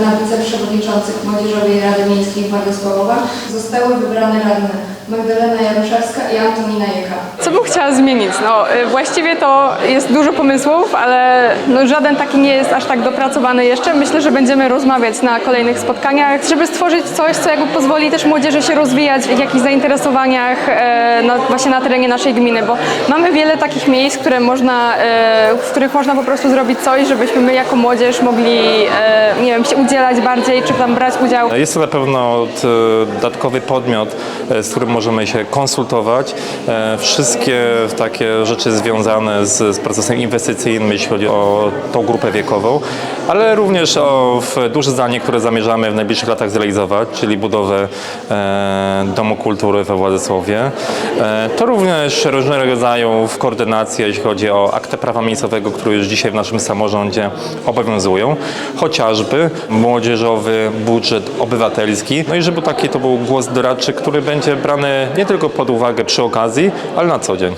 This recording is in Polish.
na wiceprzewodniczących Młodzieżowej Rady Miejskiej Władysławowa zostały wybrane radne Magdalena Jaroszewska i Antonina Jeka. Co bym chciała zmienić? No, y, właściwie to jest dużo pomysłów, ale no, żaden taki nie jest aż tak dopracowany jeszcze. Myślę, że będziemy rozmawiać na kolejnych spotkaniach, żeby stworzyć coś, co jakby pozwoli też młodzieży się rozwijać w jakichś zainteresowaniach e, właśnie na terenie naszej gminy, bo mamy wiele takich miejsc, które można, e, w których można po prostu zrobić coś, żebyśmy my jako młodzież mogli, e, wiem, się udzielać bardziej, czy tam brać udział. Jest to na pewno t- dodatkowy podmiot, e, z którym możemy się konsultować. E, Wszystkie takie rzeczy związane z, z procesem inwestycyjnym, jeśli chodzi o tą grupę wiekową, ale również o duże zdanie, które zamierzamy w najbliższych latach zrealizować, czyli budowę e, Domu Kultury we Władysławie. E, to również różnego rodzaju koordynacje, jeśli chodzi o aktę prawa miejscowego, które już dzisiaj w naszym samorządzie obowiązują, chociażby młodzieżowy budżet obywatelski. No i żeby taki to był głos doradczy, który będzie brany nie tylko pod uwagę przy okazji, ale na co dzień.